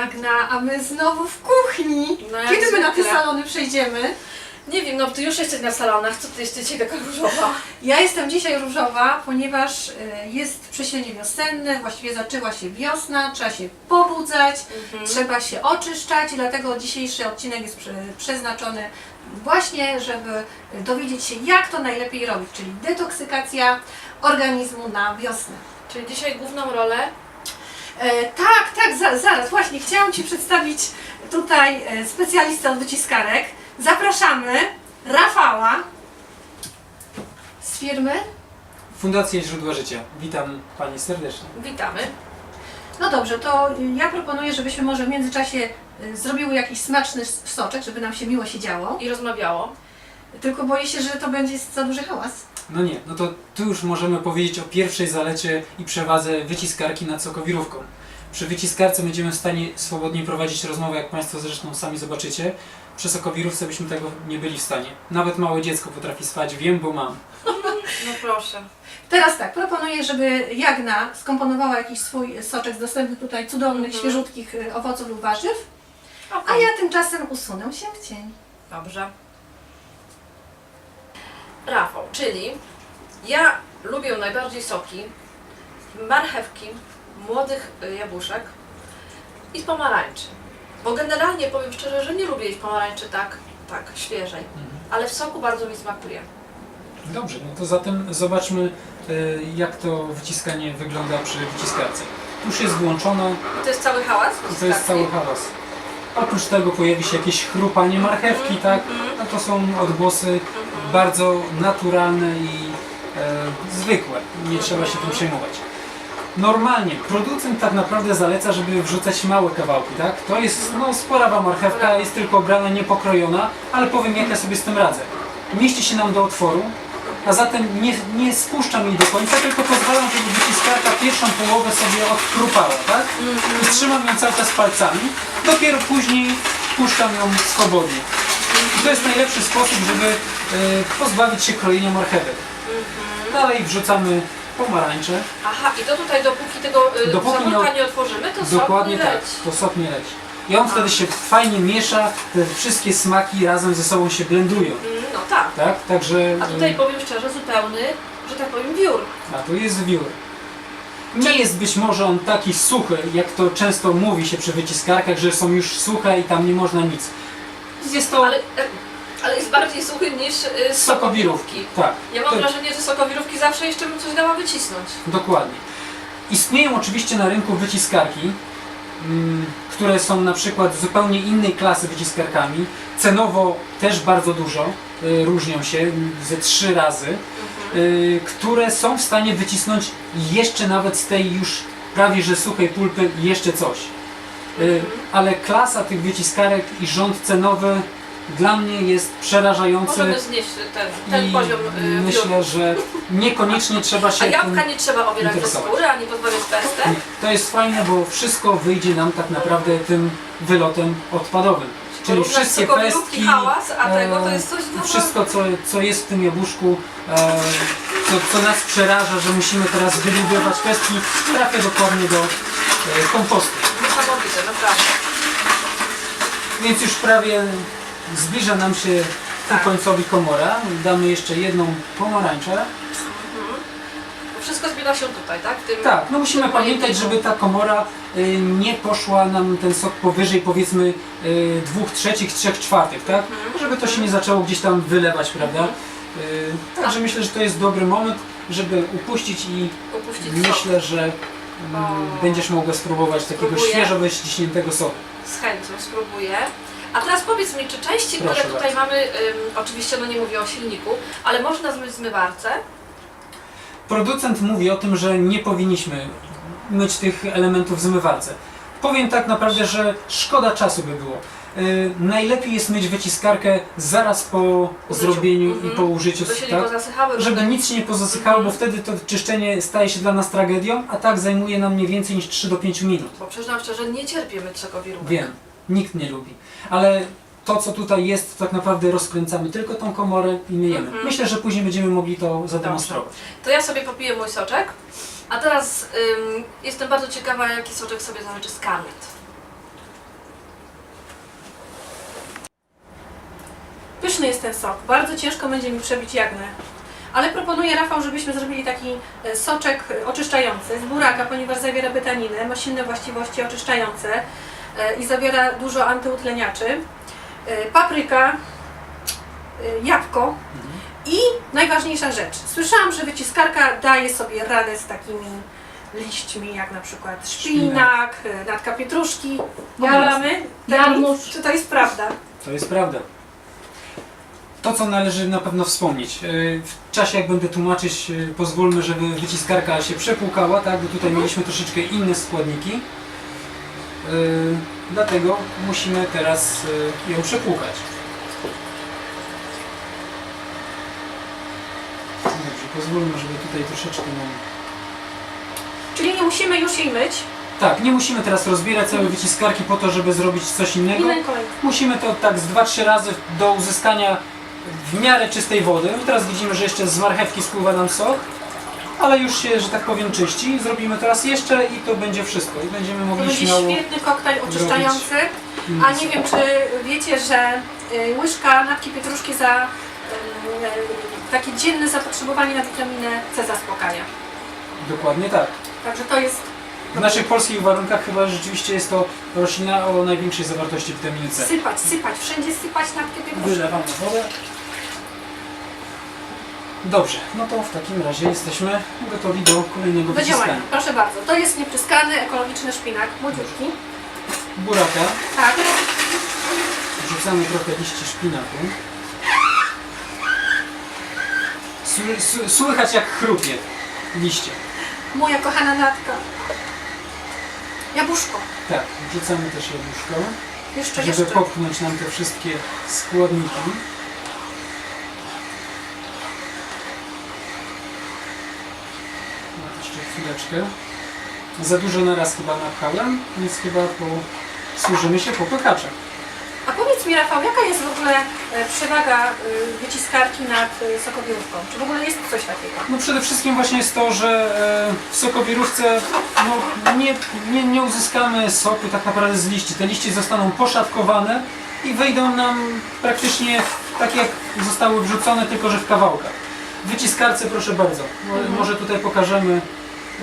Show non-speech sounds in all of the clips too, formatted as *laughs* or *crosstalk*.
Jagna, a my znowu w kuchni. No, jak Kiedy my na te zwykle. salony przejdziemy? Nie wiem, no ty już jesteś na salonach, co ty jesteś dzisiaj taka różowa? *laughs* Ja jestem dzisiaj różowa, ponieważ y, jest przesilenie wiosenne, właściwie zaczęła się wiosna, trzeba się pobudzać, trzeba się oczyszczać, dlatego dzisiejszy odcinek jest prze, przeznaczony właśnie, żeby dowiedzieć się, jak to najlepiej robić, czyli detoksykacja organizmu na wiosnę. Czyli dzisiaj główną rolę tak, tak, za, zaraz, właśnie chciałam Ci przedstawić tutaj e, specjalistę od wyciskarek. Zapraszamy Rafała z firmy. Fundacja Źródła Życia. Witam Pani serdecznie. witamy. No dobrze, to ja proponuję, żebyśmy może w międzyczasie y, zrobiły jakiś smaczny soczek, żeby nam się miło siedziało. I rozmawiało. Tylko boję się, że to będzie za duży hałas. No nie, no to tu już możemy powiedzieć o pierwszej zalecie i przewadze wyciskarki nad sokowirówką. Przy wyciskarce będziemy w stanie swobodnie prowadzić rozmowę, jak Państwo zresztą sami zobaczycie. Przy sokowirówce byśmy tego nie byli w stanie. Nawet małe dziecko potrafi spać, wiem, bo mam. No proszę. Teraz tak, proponuję, żeby Jagna skomponowała jakiś swój soczek z dostępnych tutaj cudownych, Mhm. świeżutkich y, owoców lub warzyw, a ja tymczasem usunę się w cień. Dobrze. Rafał, czyli ja lubię najbardziej soki, marchewki, młodych y, jabłuszek i pomarańczy. Bo generalnie powiem szczerze, że nie lubię jeść pomarańczy tak, tak, świeżej. Ale w soku bardzo mi smakuje. Dobrze, no to zatem zobaczmy, e, jak to wyciskanie wygląda przy wyciskarce. Już jest włączona, I to jest cały hałas? I to jest cały hałas. Oprócz tego pojawi się jakieś chrupanie marchewki, tak? No to są odgłosy bardzo naturalne i e, zwykłe. Nie trzeba się tym przejmować. Normalnie producent tak naprawdę zaleca, żeby wrzucać małe kawałki, tak? To jest no, sporawa marchewka, jest tylko obrana, niepokrojona, ale powiem jak ja sobie z tym radzę. Mieści się nam do otworu, a zatem nie, nie spuszczam jej do końca, tylko pozwalam, żeby wyciskarka pierwszą połowę sobie odkrupała, tak? I trzymam ją cały czas palcami. Dopiero później puszczam ją swobodnie. I to jest najlepszy sposób, żeby e, pozbawić się krojenia marchewek. Dalej wrzucamy pomarańcze. Aha, i to tutaj dopóki tego y, Dopóki nie- nie otworzymy, to Dokładnie sok nie tak, leci. to sok nie leci. I on wtedy się fajnie miesza, te wszystkie smaki razem ze sobą się blendują. Tak. Tak? Także. A tutaj e, powiem szczerze, zupełny, że tak powiem, wiór. A tu jest wiór. Nie jest być może on taki suchy, jak to często mówi się przy wyciskarkach, że są już suche i tam nie można nic. Jest to Ale, e, ale jest bardziej suchy niż y, sokowirówki. Tak. Ja mam to, wrażenie, że sokowirówki zawsze jeszcze bym coś dała wycisnąć. Dokładnie. Istnieją oczywiście na rynku wyciskarki, mm, które są na przykład zupełnie innej klasy wyciskarkami. Cenowo też bardzo dużo, y, różnią się ze trzy razy, y, które są w stanie wycisnąć jeszcze nawet z tej już prawie że suchej pulpy jeszcze coś. Y, Ale klasa tych wyciskarek i rząd cenowy dla mnie jest przerażający Możemy znieść ten, ten poziom y, myślę, że niekoniecznie trzeba się A jabłka nie trzeba obierać ze interesować. skóry, ani pozbawiać pestek. To jest fajne, bo wszystko wyjdzie nam tak naprawdę tym wylotem odpadowym. Czyli wszystkie pestki, hałas, a tego to e, jest coś wszystko co, co jest w tym jabłuszku, e, co, co nas przeraża, że musimy teraz wylubiać pestki, trafia dokładnie do e, kompostu. niesamowite, naprawdę. Więc już prawie zbliża nam się Tak. ku końcowi komora. Damy jeszcze jedną pomarańczę. Wszystko zbiera się tutaj, tak? W tym, Tak, no musimy pamiętać, żeby ta komora y, nie poszła nam ten sok powyżej powiedzmy y, dwóch trzecich, trzech czwartych, tak? Mhm. Żeby to się nie zaczęło gdzieś tam wylewać, prawda? Y, także myślę, że to jest dobry moment, żeby upuścić i myślę, że mm, O. będziesz mogła spróbować takiego Spróbuję. świeżo wyściśniętego soku. Z chęcią spróbuję. A teraz powiedz mi, czy części, Proszę które tutaj mamy, ym, oczywiście no nie mówię o silniku, ale można zmyć w zmywarce? Producent mówi o tym, że nie powinniśmy myć tych elementów w zmywarce. Powiem tak naprawdę, że szkoda czasu by było. Yy, najlepiej jest myć wyciskarkę zaraz po Użyciu. zrobieniu Mhm. i po użyciu, Żeby się nie tak? pozasychały. żeby różne- nic się nie pozasychało, bo Mhm. wtedy to czyszczenie staje się dla nas tragedią, a tak zajmuje nam nie więcej niż 3 do 5 minut. Bo przyznam szczerze, nie cierpię myć sokowirówek. Wiem, nikt nie lubi. Ale to, co tutaj jest, tak naprawdę rozkręcamy tylko tą komorę i myjemy. Mhm. Myślę, że później będziemy mogli to zademonstrować. To ja sobie popiję mój soczek, a teraz ym, jestem bardzo ciekawa, jaki soczek sobie zażyczy Scarlett. Pyszny jest ten sok, bardzo ciężko będzie mi przebić jagnę. Ale proponuję Rafał, żebyśmy zrobili taki e, soczek e, oczyszczający z buraka, ponieważ zawiera betaninę, ma silne właściwości oczyszczające e, i zawiera dużo antyutleniaczy. E, Papryka, e, jabłko i najważniejsza rzecz. Słyszałam, że wyciskarka daje sobie radę z takimi liśćmi, jak na przykład szpinak, e, natka pietruszki. Badamy? Jarmuż. Czy to jest prawda? To jest prawda. To, co należy na pewno wspomnieć. W czasie, jak będę tłumaczyć, pozwólmy, żeby wyciskarka się przepłukała, tak? Bo tutaj mieliśmy troszeczkę inne składniki. Yy, Dlatego musimy teraz yy, ją przepłukać. Dobrze, pozwólmy, żeby tutaj troszeczkę nam... Czyli nie musimy już jej myć. Tak, nie musimy teraz rozbierać całej wyciskarki po to, żeby zrobić coś innego. Innej. Musimy to tak z 2-3 razy do uzyskania w miarę czystej wody. Teraz widzimy, że jeszcze z marchewki spływa nam sok, ale już się, że tak powiem, czyści. Zrobimy teraz jeszcze i to będzie wszystko. I będziemy To mogli będzie śmiało... świetny koktajl oczyszczający. Mm. A nie wiem, czy wiecie, że y, łyżka natki pietruszki za y, y, takie dzienne zapotrzebowanie na witaminę C zaspokaja. Dokładnie tak. Także to jest W naszych polskich warunkach chyba rzeczywiście jest to roślina o największej zawartości witaminy C. sypać, sypać, wszędzie sypać natkę pietruszki. Wylewam na wodę. Dobrze, no to w takim razie jesteśmy gotowi do kolejnego Do działania, wyciskania. proszę bardzo. To jest niepryskany, ekologiczny szpinak, młodziutki. Buraka. Tak. Wrzucamy trochę liści szpinaku. Sły- sły- Słychać jak chrupie liście. Moja kochana natka. Jabłuszko. Tak, wrzucamy też jabłuszko, Jeszcze, żeby jeszcze. popchnąć nam te wszystkie składniki. No, jeszcze chwileczkę. Za dużo naraz chyba napchałem, więc chyba posłużymy się popychaczem. A powiedz mi Rafał, jaka jest w ogóle e, przewaga e, wyciskarki nad e, sokowiórką? Czy w ogóle jest coś takiego? No przede wszystkim właśnie jest to, że e, w sokowirówce no, nie, nie, nie uzyskamy soku tak naprawdę z liści. Te liści zostaną poszatkowane i wyjdą nam praktycznie tak jak zostały wrzucone, tylko że w kawałkach. W wyciskarce proszę bardzo, Mo- może tutaj pokażemy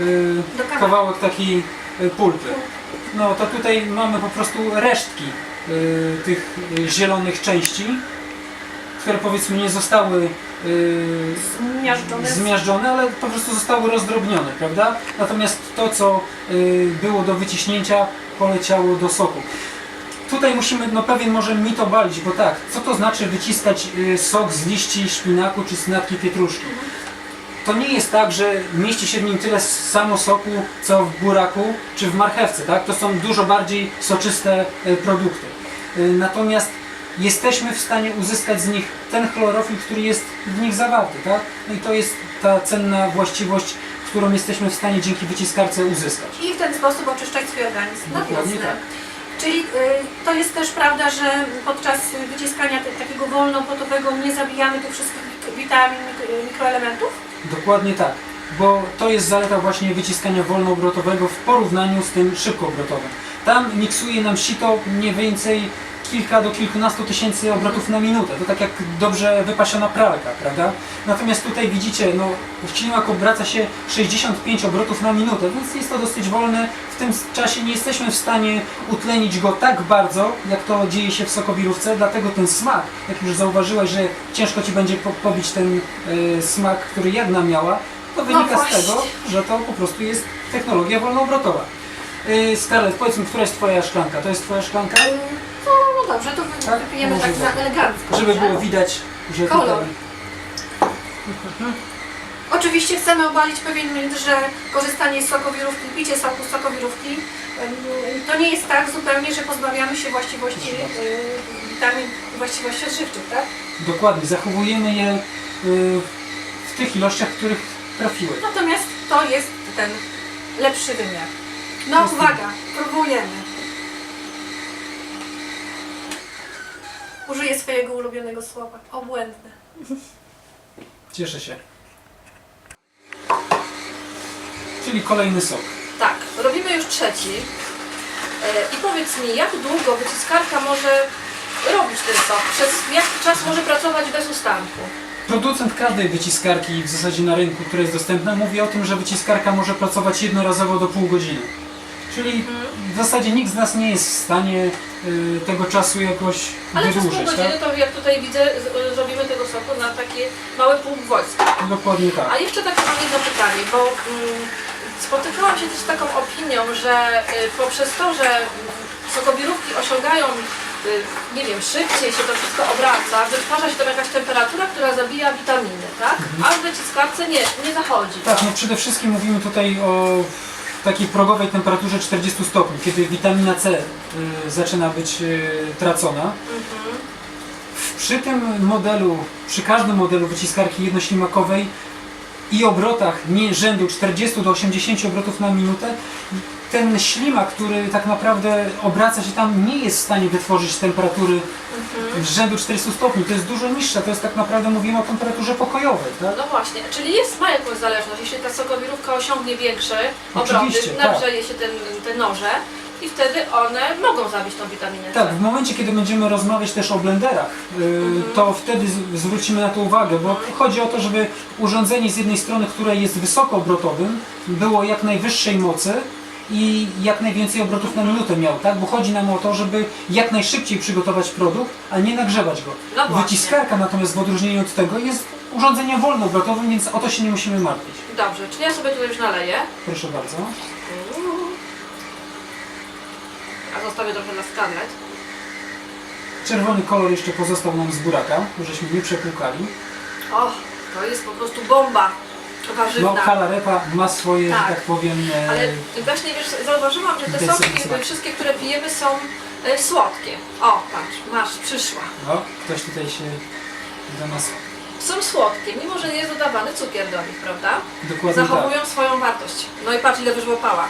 y, kawałek takiej y, pulpy. No to tutaj mamy po prostu resztki y, tych zielonych części, które powiedzmy nie zostały y, Zmiażdżone. zmiażdżone, ale po prostu zostały rozdrobnione, prawda? Natomiast to, co y, było do wyciśnięcia, poleciało do soku. Tutaj musimy no, pewien może mit obalić, bo tak, co to znaczy wyciskać y, sok z liści szpinaku czy z natki pietruszki? To nie jest tak, że mieści się w nim tyle samo soku, co w buraku czy w marchewce, tak? To są dużo bardziej soczyste y, produkty. Y, Natomiast jesteśmy w stanie uzyskać z nich ten chlorofil, który jest w nich zawarty, tak? No i to jest ta cenna właściwość, którą jesteśmy w stanie dzięki wyciskarce uzyskać. I w ten sposób oczyszczać swój organizm Dokładnie tak. Czyli y, to jest też prawda, że podczas wyciskania takiego wolnopotowego nie zabijamy tych wszystkich witamin, mik- mikroelementów? Dokładnie tak, bo to jest zaleta właśnie wyciskania wolnoobrotowego w porównaniu z tym szybkoobrotowym. Tam miksuje nam sito mniej więcej kilka do kilkunastu tysięcy obrotów na minutę. To tak jak dobrze wypasiona pralka, prawda? Natomiast tutaj widzicie, no ślimak obraca się 65 obrotów na minutę, więc jest to dosyć wolne. W tym czasie nie jesteśmy w stanie utlenić go tak bardzo, jak to dzieje się w sokowirówce, dlatego ten smak, jak już zauważyłaś, że ciężko Ci będzie po- pobić ten e, smak, który jagna miała, to wynika z No właśnie. tego, że to po prostu jest technologia wolnoobrotowa. Yy, Scarlett, powiedz mi, która jest Twoja szklanka? To jest Twoja szklanka? Y, No, dobrze, to wy- Tak? wypijemy Może tak tak. na elegancko. Żeby było widać, że Kolor. tutaj... Oczywiście chcemy obalić pewien mit, że korzystanie z sokowirówki, picie soku z sokowirówki to nie jest tak zupełnie, że pozbawiamy się właściwości y, witamin i właściwości odżywczych, tak? Dokładnie, zachowujemy je w tych ilościach, w których trafiły. Natomiast to jest ten lepszy wymiar. No uwaga, próbujemy. Użyję swojego ulubionego słowa. Obłędne. Cieszę się. Czyli kolejny sok. Tak, robimy już trzeci. E, I powiedz mi, jak długo wyciskarka może robić ten sok? Przez jaki czas może pracować bez ustanku? Producent każdej wyciskarki w zasadzie na rynku, która jest dostępna, mówi o tym, że wyciskarka może pracować jednorazowo do pół godziny. Czyli w zasadzie nikt z nas nie jest w stanie y, tego czasu jakoś Ale przez pół wydłużyć, godziny tak? to jak tutaj widzę, z- zrobimy tego soku na takie małe półgwoźdź. Dokładnie tak. A jeszcze takie mam jedno pytanie, bo mm, spotykałam się też z taką opinią, że y, poprzez to, że mm, sokowirówki osiągają, y, nie wiem, szybciej się to wszystko obraca, wytwarza się tam jakaś temperatura, która zabija witaminy, tak? A w wyciskarce nie, nie zachodzi. Tak, no przede wszystkim mówimy tutaj o takiej progowej temperaturze 40 stopni, kiedy witamina C y, zaczyna być y, tracona. W- Przy tym modelu, przy każdym modelu wyciskarki jednoślimakowej i obrotach nie rzędu 40 do 80 obrotów na minutę, ten ślimak, który tak naprawdę obraca się tam, nie jest w stanie wytworzyć temperatury rzędu 400 stopni. To jest dużo niższa, to jest tak naprawdę mówimy o temperaturze pokojowej. Tak? No właśnie, czyli jest, ma jakąś zależność. Jeśli ta sokowirówka osiągnie większe obroty, tak. nagrzeje się ten, te noże i wtedy one mogą zabić tą witaminę C. Tak, w momencie, kiedy będziemy rozmawiać też o blenderach, y, to wtedy zwrócimy na to uwagę, bo chodzi o to, żeby urządzenie z jednej strony, które jest wysokoobrotowym, było jak najwyższej mocy i jak najwięcej obrotów na minutę miał, tak? Bo chodzi nam o to, żeby jak najszybciej przygotować produkt, a nie nagrzewać go. No właśnie. Wyciskarka natomiast w odróżnieniu od tego jest urządzeniem wolnoobrotowym, więc o to się nie musimy martwić. Dobrze, czyli ja sobie tutaj już naleję. Proszę bardzo. A zostawię trochę na Scarlett. Czerwony kolor jeszcze pozostał nam z buraka, żeśmy nie przepłukali. O, to jest po prostu bomba warzywna. No, kalarepa ma swoje, Tak. że tak powiem, e, Ale właśnie wiesz, zauważyłam, że te soki wszystkie, które pijemy są e, słodkie. O, patrz, masz, przyszła. O, ktoś tutaj się do nas Są słodkie, mimo że jest dodawany cukier do nich, prawda? dokładnie Zachowują tak. swoją wartość. No i patrz ile wyżłopała.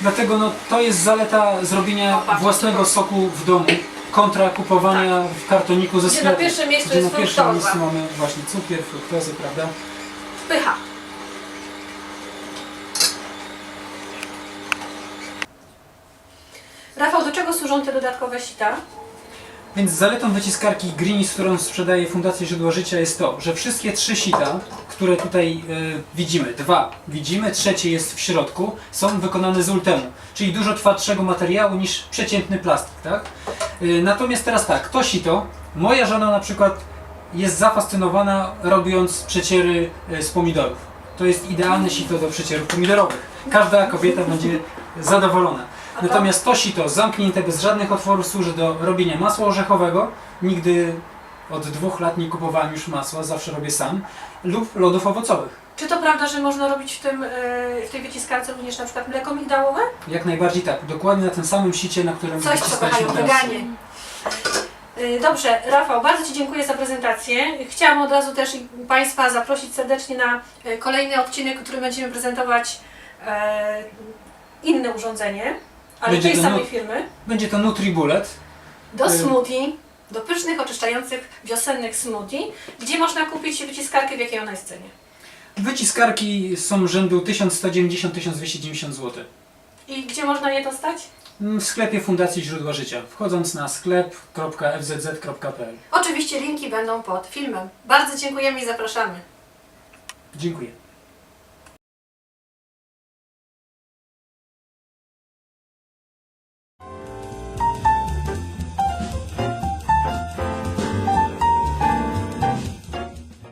Dlatego no, to jest zaleta zrobienia O, patrz, własnego soku w domu kontra kupowania w kartoniku ze Gdzie sklepu. na pierwszym miejscu gdzie jest na pierwszym fruktoza. miejscu mamy właśnie cukier, fruktozę, prawda? Pycha. Rafał, do czego służą te dodatkowe sita? Więc zaletą wyciskarki Greenis, którą sprzedaje Fundacja Źródła Życia jest to, że wszystkie trzy sita, które tutaj e, widzimy, dwa widzimy, trzecie jest w środku, są wykonane z ultemu, czyli dużo twardszego materiału niż przeciętny plastik, tak? E, natomiast teraz tak, to sito, moja żona na przykład jest zafascynowana robiąc przeciery e, z pomidorów. To jest idealne sito do przecierów pomidorowych. Każda kobieta będzie zadowolona. Natomiast to sito zamknięte bez żadnych otworów służy do robienia masła orzechowego. Nigdy od dwóch lat nie kupowałem już masła, zawsze robię sam. Lub lodów owocowych. Czy to prawda, że można robić w, tym, e, w tej wyciskarce również na przykład mleko migdałowe? Jak najbardziej tak. Dokładnie na tym samym sicie, na którym Coś, co wyciskaliśmy kochają teraz. weganie. Y, Dobrze, Rafał, bardzo Ci dziękuję za prezentację. Chciałam od razu też Państwa zaprosić serdecznie na e, kolejny odcinek, w którym będziemy prezentować e, inne urządzenie, ale Będzie tej to samej nu- firmy, Będzie to NutriBullet. do Y. smoothie, do pysznych, oczyszczających wiosennych smoothie, gdzie można kupić wyciskarkę, w jakiej ona jest cenie. Wyciskarki są rzędu 1190-1290 zł. I gdzie można je dostać? W sklepie Fundacji Źródła Życia. Wchodząc na sklep.fzz.pl. Oczywiście linki będą pod filmem. Bardzo dziękujemy i zapraszamy. Dziękuję.